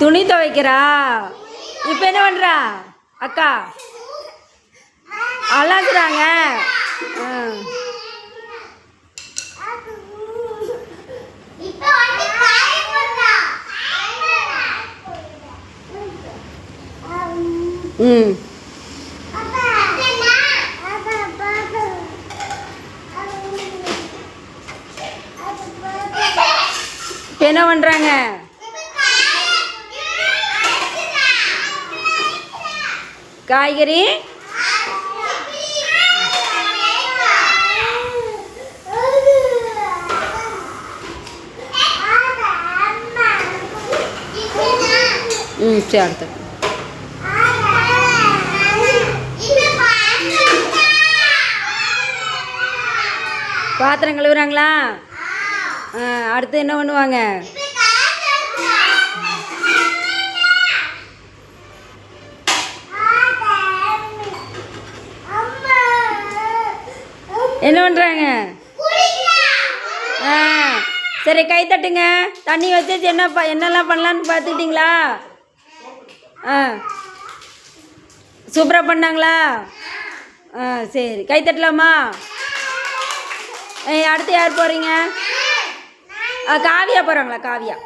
துணி துவைக்கிறா? இப்போ என்ன பண்ணுறா அக்கா அழகுறாங்க. ம். இப்போ என்ன பண்ணுறாங்க காய்கறி? ம் சரி அடுத்து. பாத்திரம் கழுவுறாங்களா? அடுத்து என்ன பண்ணுவாங்க? என்ன பண்ணுறாங்க ஆ சரி கை தட்டுங்க. தண்ணி வச்சு என்ன ப என்னெல்லாம் பண்ணலான்னு பார்த்துக்கிட்டிங்களா ஆ. சூப்பராக பண்ணாங்களா? ஆ சரி. கை தட்டலாமா? அடுத்து யார் போகிறீங்க ஆ காவியா போகிறாங்களா காவியா?